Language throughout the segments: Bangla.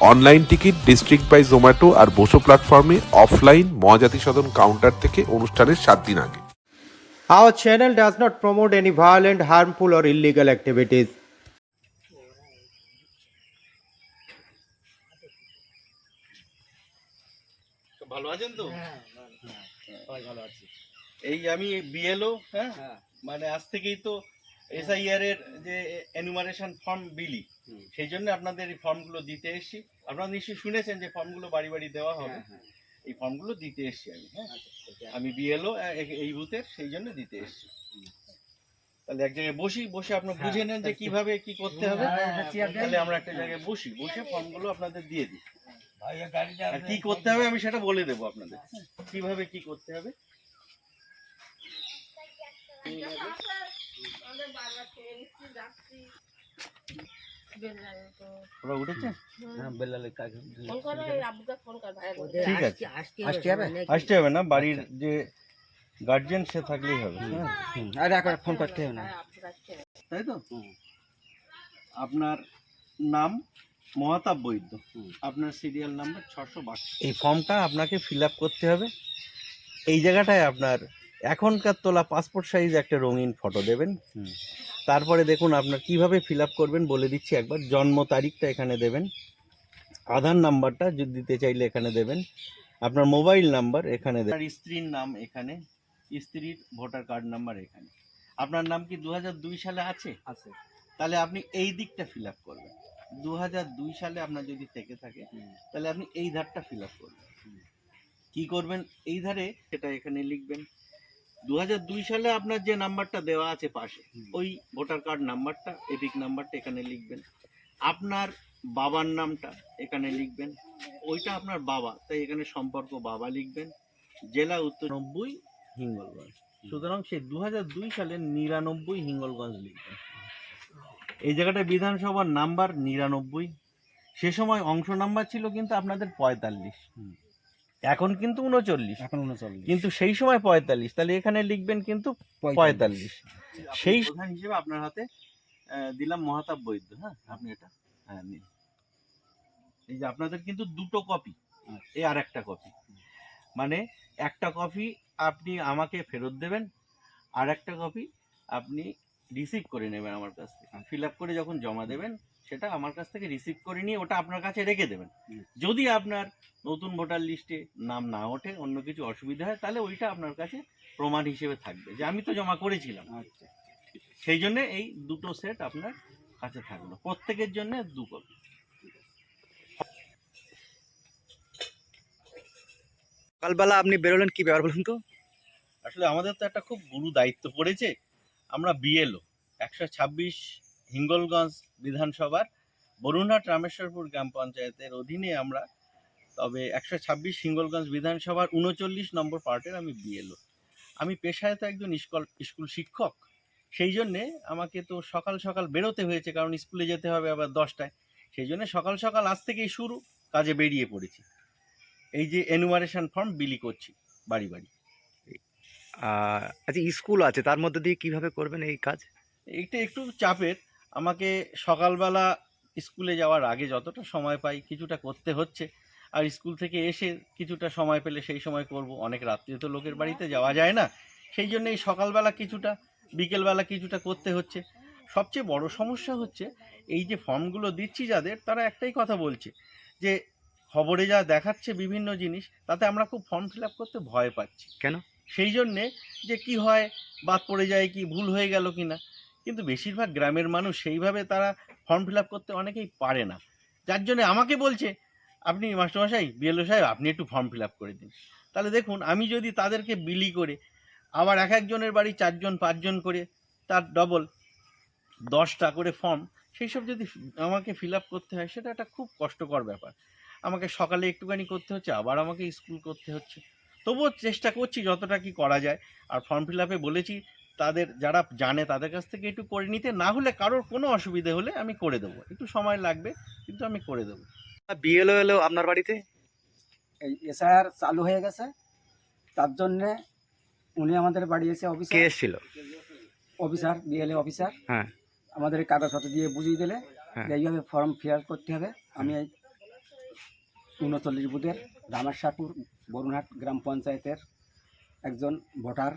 Online ticket district by Zomato আর বসো প্ল্যাটফর্মে অফলাইন মহাজাতি সদন কাউন্টার থেকে অনুষ্ঠানের সাত দিন আগে। Our channel does not promote any violent, harmful, or illegal activities. ভালো আছেন তো? ভালো আছি। এই আমি বিএলও হ্যাঁ। মানে আজ থেকেই তো এসআইআর এর যে এনুমারেশন ফর্ম বিলি সেই জন্য আপনাদের এই ফর্মগুলো দিতে এসেছি। আপনারা নিশ্চয়ই শুনেছেন যে ফর্মগুলো বাড়ি বাড়ি দেওয়া হবে। এই ফর্মগুলো দিতে এসেছি আমি হ্যাঁ। আমি বিএলও এই বুথের সেই জন্য দিতে এসেছি। তাহলে এক জায়গায় বসি বসে আপনার বুঝে নেন যে কীভাবে কি করতে হবে। তাহলে আমরা একটা জায়গায় বসি বসে ফর্মগুলো আপনাদের দিয়ে দিই। আর কি করতে হবে আমি সেটা বলে দেবো আপনাদের। কীভাবে কি করতে হবে? ওরা উঠেছে? ফোন করো এই আব্বুকে ফোন কর ভাই ঠিক আছে। আসতে হবে না? বাড়ির যে গার্জিয়ান সে থাকলেই হবে হ্যাঁ? আরে একবার ফোন করতে হবে না। তাই তো? আপনার নাম মহাতাব বৈদ্য। আপনার সিরিয়াল নাম্বার ছশো এই ফর্মটা আপনাকে ফিল আপ করতে হবে। এই জায়গাটায় আপনার এখনকার তোলা পাসপোর্ট সাইজ একটা রঙিন ফটো দেবেন। তারপরে দেখুন আপনার কীভাবে ফিল আপ করবেন বলে দিচ্ছি একবার। জন্ম তারিখটা এখানে দেবেন। আধার নাম্বারটা যদি দিতে চাইলে এখানে দেবেন। আপনার মোবাইল নাম্বার এখানে দেবেন। স্ত্রীর নাম এখানে স্ত্রীর ভোটার কার্ড নাম্বার এখানে। আপনার নাম কি দু হাজার দুই সালে আছে? আছে। তাহলে আপনি এই দিকটা ফিল আপ করবেন। দু হাজার দুই সালে আপনার যদি থেকে থাকে তাহলে আপনি এই ধারটা ফিল আপ করবেন। কি করবেন? এই ধারে সেটা এখানে লিখবেন। দু হাজার দুই সালে আপনার যে নাম্বারটা দেওয়া আছে পাশে ওই ভোটার কার্ড নাম্বারটা এপিক নাম্বারটা এখানে লিখবেন। আপনার বাবার নামটা এখানে লিখবেন। ওইটা আপনার বাবা তাই এখানে সম্পর্ক বাবা লিখবেন। জেলা উত্তর নব্বই হিঙ্গলগঞ্জ। সুতরাং সে দু সালের নিরানব্বই হিঙ্গলগঞ্জ লিখবেন এই জায়গাটা বিধানসভার নাম্বার নিরানব্বই। সে সময় অংশ নাম্বার ছিল কিন্তু আপনাদের পঁয়তাল্লিশ। এখন কিন্তু উনচল্লিশ। এখন উনচল্লিশ। কিন্তু সেই সময় পঁয়তাল্লিশ। তাহলে এখানে লিখবেন কিন্তু পঁয়তাল্লিশ। সেই প্রধান হিসেবে আপনার হাতে দিলাম মহাতাব বৈদ্য হ্যাঁ? আপনি এটা হ্যাঁ নিন। এই যে আপনাদের কিন্তু দুটো কপি এই আর একটা কপি। মানে একটা কপি আপনি আমাকে ফেরত দেবেন আর একটা কপি আপনি রিসিভ করে নেবেন আমার কাছ থেকে। ফিল আপ করে যখন জমা দেবেন সেটা আমার কাছ থেকে রিসিভ করে নিয়ে ওটা আপনার কাছে রেখে দেবেন। যদি আপনার নতুন ভোটার লিস্টে নাম না ওঠে অন্য কিছু অসুবিধা হয় তাহলে ওইটা আপনার কাছে প্রমাণ হিসেবে থাকবে যে আমি তো জমা করেছিলাম। সেই জন্য এই দুটো সেট আপনার কাছে থাকল। প্রত্যেকের জন্য দু কপি সকালবেলা আপনি বেরোলেন কি ব্যাপার বলুন তো? আসলে আমাদের তো একটা খুব গুরু দায়িত্ব পড়েছে। আমরা বিএলও একশো ছাব্বিশ হিঙ্গলগঞ্জ বিধানসভার বরুণহাট রামেশ্বরপুর গ্রাম পঞ্চায়েতের অধীনে আমরা তবে একশো ছাব্বিশ হিঙ্গলগঞ্জ বিধানসভার উনচল্লিশ নম্বর পার্টের আমি বিএলও আমি পেশায় তো একজন স্কুল স্কুল শিক্ষক সেই জন্যে আমাকে তো সকাল সকাল বেরোতে হয়েছে কারণ স্কুলে যেতে হবে আবার দশটায়। সেই জন্য সকাল সকাল আজ থেকেই শুরু কাজে বেরিয়ে পড়েছি। এই যে এনুমারেশন ফর্ম বিলি করছি বাড়ি বাড়ি। আচ্ছা স্কুল আছে তার মধ্যে দিয়ে কীভাবে করবেন এই কাজ? এইটা একটু চাপের আমাকে সকালবেলা স্কুলে যাওয়ার আগে যতটা সময় পাই কিছুটা করতে হচ্ছে। আর স্কুল থেকে এসে কিছুটা সময় পেলে সেই সময় করব। অনেক রাত্রে তো লোকের বাড়িতে যাওয়া যায় না। সেই জন্য এই সকালবেলা কিছুটা বিকেলবেলা কিছুটা করতে হচ্ছে। সবচেয়ে বড় সমস্যা হচ্ছে এই যে ফর্মগুলো দিচ্ছি যাদের তারা একটাই কথা বলছে যে খবরে যা দেখাচ্ছে বিভিন্ন জিনিস তাতে আমরা খুব ফর্ম ফিল আপ করতে ভয় পাচ্ছি। কেন? সেই জন্যে যে কি হয় বাদ পড়ে যায় কি ভুল হয়ে গেল কি না কিন্তু বেশিরভাগ গ্রামের মানুষ সেইভাবে তারা ফর্ম ফিল আপ করতে অনেকেই পারে না। যার জন্য আমাকে বলছে, আপনি মাস্টারমশাই বিএলও সাহেব, আপনি একটু ফর্ম ফিল আপ করে দিন। তাহলে দেখুন, আমি যদি তাদেরকে বিলি করে, আবার এক একজনের বাড়ি চারজন, পাঁচজন করে, তার ডবল দশটা করে ফর্ম সেই সব যদি আমাকে ফিল আপ করতে হয়, সেটা একটা খুব কষ্টকর ব্যাপার। আমাকে সকালে একটুখানি করতে হচ্ছে, আবার আমাকে স্কুল করতে হচ্ছে। তবুও চেষ্টা করছি যতটা কি করা যায়। আর ফর্ম ফিল আপে বলেছি তাদের যারা জানে তাদের কাছ থেকে একটু করে নিতে না হলে কারোর কোনো অসুবিধে হলে আমি করে দেবো। একটু সময় লাগবে কিন্তু আমি করে দেবো। বিএলও এলো আপনার বাড়িতে? এই এসআইআর চালু হয়ে গেছে। তার জন্যে উনি আমাদের বাড়ি এসে কে অফিসার এসেছিল? Officer BLA officer. হ্যাঁ। আমাদের এই কাগজপত্র দিয়ে বুঝিয়ে দিলে হ্যাঁ। যে এইভাবে ফর্ম ফিল করতে হবে। আমি এই উনচল্লিশ বুথের রামেশ্বরপুর বরুণহাট গ্রাম পঞ্চায়েতের একজন ভোটার।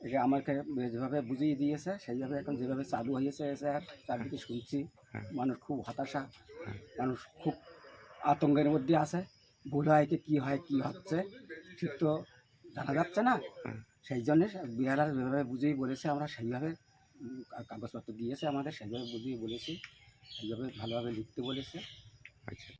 একে আমাকে যেভাবে বুঝিয়ে দিয়েছে সেইভাবে এখন যেভাবে চালু হয়েছে এসআইআর চারদিকে শুনছি। হ্যাঁ। মানুষ খুব হতাশা হ্যাঁ। মানুষ খুব আতঙ্কের মধ্যে আছে। ভুল হয় কি কী হয় কি হচ্ছে ঠিক তো জানা যাচ্ছে না। সেই জন্যে বিহার যেভাবে বুঝিয়ে বলেছে আমরা সেইভাবে কাগজপত্র দিয়েছে আমাদের সেইভাবে বুঝিয়ে বলেছি সেইভাবে ভালোভাবে লিখতে বলেছে। আচ্ছা।